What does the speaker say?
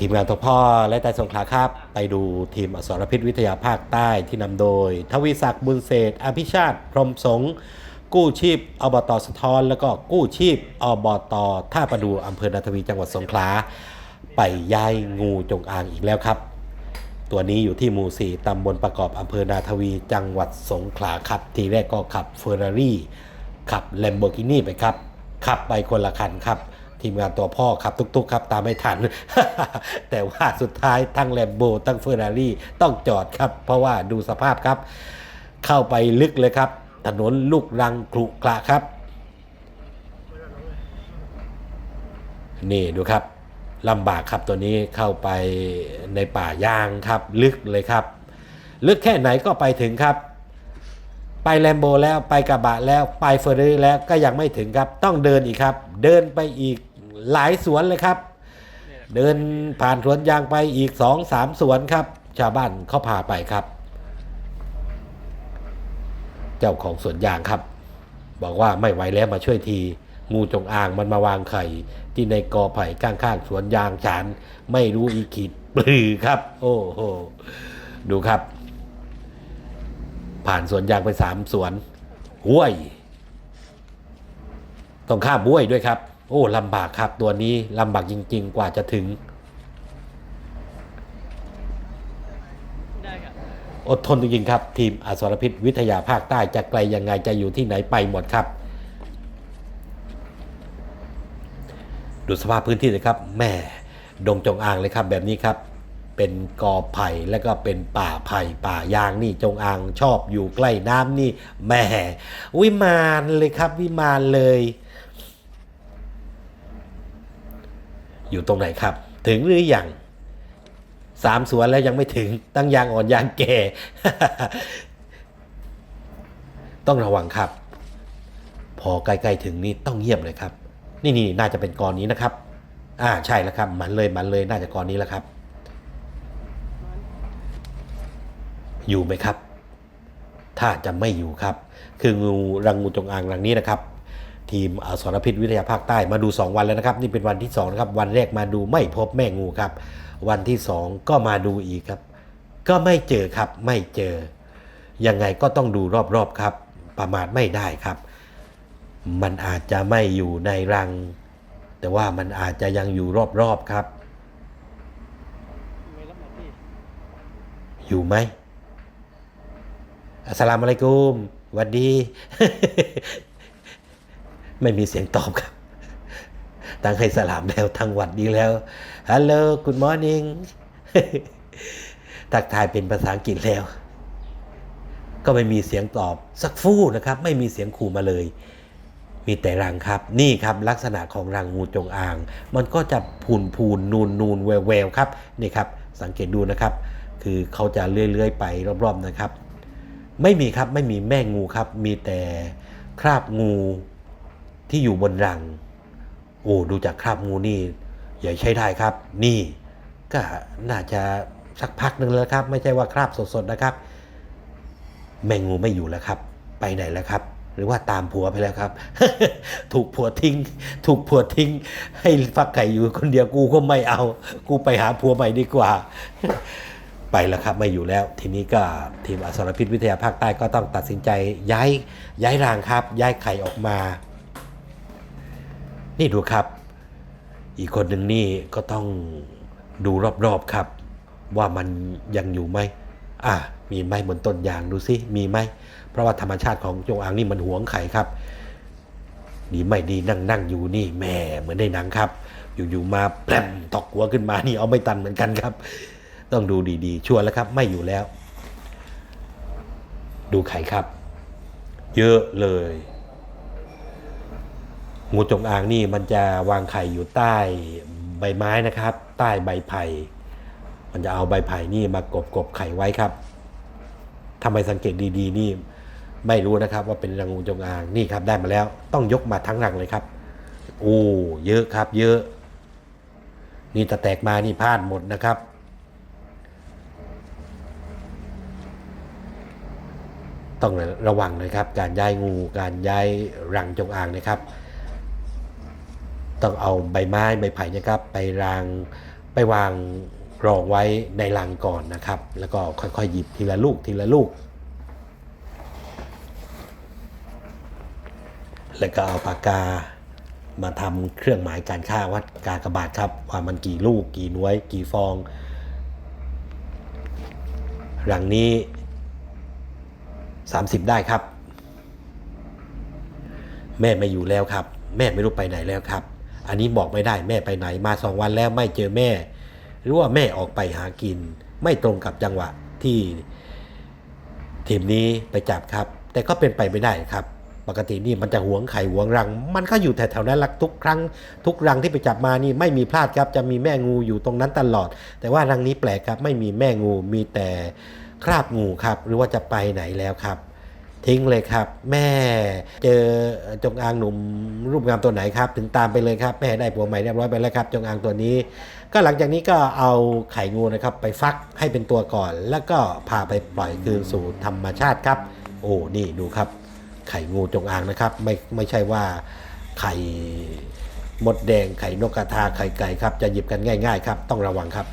ทีมงานตัวพ่อและแต่สงขลาครับ ไปดูทีมอสรพิษวิทยาภาคใต้ที่นำโดย ทวีศักดิ์บุญเศษอภิชาติ พรหมสงกู้ชีพอบตสะท้อน แล้วก็กู้ชีพอบตท่าประดูอำเภอนาทวีจังหวัดสงขลา ไปย้ายงูจงอางอีกแล้วครับ ตัวนี้อยู่ที่หมู่4ตำบลประกอบอำเภอนาทวีจังหวัดสงขลาครับ ทีแรกก็ขับเฟอร์รารี่ขับแลมโบกินีไปครับขับไปคนละคันครับ ทีมงานตัวพ่อขับตุกๆครับ ตามไม่ทัน แต่ว่าสุดท้ายทั้งแลมโบทั้งเฟอร์รารี่ต้องจอดครับ เพราะว่าดูสภาพครับ เข้าไปลึกเลยครับ ถนนลูกรังครุขระครับ นี่ดูครับลำบากครับตัวนี้เข้าไปในป่ายางครับ ลึกเลยครับ ลึกแค่ไหนก็ไปถึงครับไปแลมโบแล้วไปกระบะแล้วไปเฟอร์รารี่แล้วก็ยังไม่ถึงครับ ต้องเดินอีกครับ เดินไปอีก หลายสวนเลยครับ เดินผ่านสวนยางไปอีกสองสามสวนครับ ชาวบ้านเขาพาไปครับ เจ้าของสวนยางครับ บอกว่าไม่ไหวแล้วมาช่วยทีงูจงอางมันมาวางไข่ ที่ในกอไผ่ข้างๆสวนยางฉันไม่รู้อีขีดปลือครับ โอ้โหดูครับ ผ่านสวนยางไปสามสวนห้วย ต้องข้ามห้วยด้วยครับ โอ้ลำบากครับตัวนี้ลำบากจริง ๆ กว่าจะถึง อดทนจริงๆครับ ทีมอสรพิษวิทยาภาคใต้จะไกลยังไงจะอยู่ที่ไหนไปหมดครับ ดูสภาพพื้นที่เลยครับแม่ดงจงอางเลยครับแบบนี้ครับเป็นกอไผ่แล้วก็เป็นป่าไผ่ป่ายางนี่จงอางชอบอยู่ใกล้น้ำนี่แม่วิมานเลยครับวิมานเลย อยู่ตรงไหนครับ ถึงหรือยังสามสวนแล้วยังไม่ถึงตั้งยางอ่อนยางแก่ ต้องระวังครับ พอใกล้ๆถึงนี่ต้องเงียบเลยครับ นี่นี่น่าจะเป็นกรนี้นะครับ อ่าใช่แล้วครับ มันเลยมันเลยน่าจะกรนี้แล้วครับ อยู่ไหมครับ ถ้าจะไม่อยู่ครับ คืองูรังงูจงอางรังนี้นะครับ ทีมอสรพิษวิทยาภาคใต้มาดู 2 วันแล้วนะครับ นี่เป็นวันที่2นะครับวันแรกมาดูไม่พบแม่งูครับ วันที่ 2 ก็มาดูอีกครับ ก็ไม่เจอครับไม่เจอ ยังไงก็ต้องดูรอบๆครับ ประมาทไม่ได้ครับ มันอาจจะไม่อยู่ในรัง แต่ว่ามันอาจจะยังอยู่รอบๆครับไม่รับอยู่ไหมอัสสลามุอะลัยกุมวัดดี ไม่มีเสียงตอบครับ ตั้งให้สลามแล้วทั้งวัดดีแล้วฮัลโหล good morning ทักทายเป็นภาษาอังกฤษแล้ว ก็ไม่มีเสียงตอบสักฟู่นะครับ ไม่มีเสียงขู่มาเลย มีแต่รังครับ นี่ครับลักษณะของรังงูจงอาง มันก็จะพูนพูนนูนนูนแววแววครับนี่ครับ สังเกตดูนะครับ คือเขาจะเลื่อยๆไปรอบๆนะครับ ไม่มีครับไม่มีแม่งูครับ มีแต่คราบงู ที่อยู่บนรัง โอ้ดูจากคราบงูนี่อย่าใช้ได้ครับ นี่ก็น่าจะสักพักหนึ่งแล้วครับ ไม่ใช่ว่าคราบสดๆนะครับ แมงงูไม่อยู่แล้วครับ ไปไหนแล้วครับ หรือว่าตามผัวไปแล้วครับ ถูกผัวทิ้ง ถูกผัวทิ้ง ให้ฟักไก่อยู่คนเดียวกูก็ไม่เอา กูไปหาผัวใหม่ดีกว่า ไปแล้วครับไม่อยู่แล้ว ทีนี้ก็ทีมอสรพิษวิทยาภาคใต้ก็ต้องตัดสินใจย้ายย้ายรางครับ ย้ายไข่ออกมา นี่ดูครับ อีกคนหนึ่งนี่ก็ต้องดูรอบๆครับ ว่ามันยังอยู่ไหมอะมีไหมบนต้นยางดูสิมีไหมเพราะว่าธรรมชาติของจงอางนี่มันหวงไข่ครับดีไม่ดีนั่งนั่งอยู่นี่แม่เหมือนในหนังครับ อยู่ๆมาแปมตอกหัวขึ้นมานี่เอาไม่ตันเหมือนกันครับ ต้องดูดีๆ ชัวร์แล้วครับ ไม่อยู่แล้ว ดูไข่ครับ เยอะเลย งูจงอางนี่มันจะวางไข่อยู่ใต้ใบไม้นะครับ ใต้ใบไผ่ มันจะเอาใบไผ่นี่มากบกบไข่ไว้ครับทำไมสังเกตดีๆ นี่ไม่รู้นะครับว่าเป็นรังงูจงอางนี่ครับได้มาแล้ว ต้องยกมาทั้งรังเลยครับโอ้เยอะครับ เยอะ นี่ตะแตกมานี่พลาดหมดนะครับ ต้องระวังนะครับ การย้ายงูการย้ายรังจงอางนะครับ ต้องเอาใบไม้ใบไผ่นะครับไปรางไปวางรองไว้ในลังก่อนนะครับ แล้วก็ค่อยๆหยิบทีละลูกทีละลูก แล้วก็เอาปากกามาทำเครื่องหมายการค่าวัดกากบาทครับ ว่ามันกี่ลูกกี่น่วย กี่ฟอง หลังนี้ 30 ได้ครับ แม่ไม่อยู่แล้วครับ แม่ไม่รู้ไปไหนแล้วครับ อันนี้บอกไม่ได้แม่ไปไหนมาสองวันแล้วไม่เจอแม่ หรือว่าแม่ออกไปหากิน ไม่ตรงกับจังหวะที่ทีมนี้ไปจับครับ แต่ก็เป็นไปไม่ได้ครับ ปกตินี่มันจะหวงไข่หวงรัง มันก็อยู่แถวๆนั้นลักทุกครั้ง ทุกรังที่ไปจับมานี่ไม่มีพลาดครับจะมีแม่งูอยู่ตรงนั้นตลอด แต่ว่ารังนี้แปลกครับไม่มีแม่งูมีแต่คราบงูครับ หรือว่าจะไปไหนแล้วครับ ทิ้งเลยครับ แม่เจอจงอางหนุ่มรูปงามตัวไหนครับ ถึงตามไปเลยครับแม่ได้ผัวใหม่เรียบร้อยไปแล้วครับ จงอางตัวนี้ ก็หลังจากนี้ก็เอาไข่งูนะครับ ไปฟักให้เป็นตัวก่อน แล้วก็พาไปปล่อยคืนสู่ธรรมชาติครับ โอ้นี่ดูครับ ไข่งูจงอางนะครับ ไม่ไม่ใช่ว่าไข่มดแดงไข่นกกระทาไข่ไก่ครับจะหยิบกันง่าย ๆ ครับ ต้องระวังครับ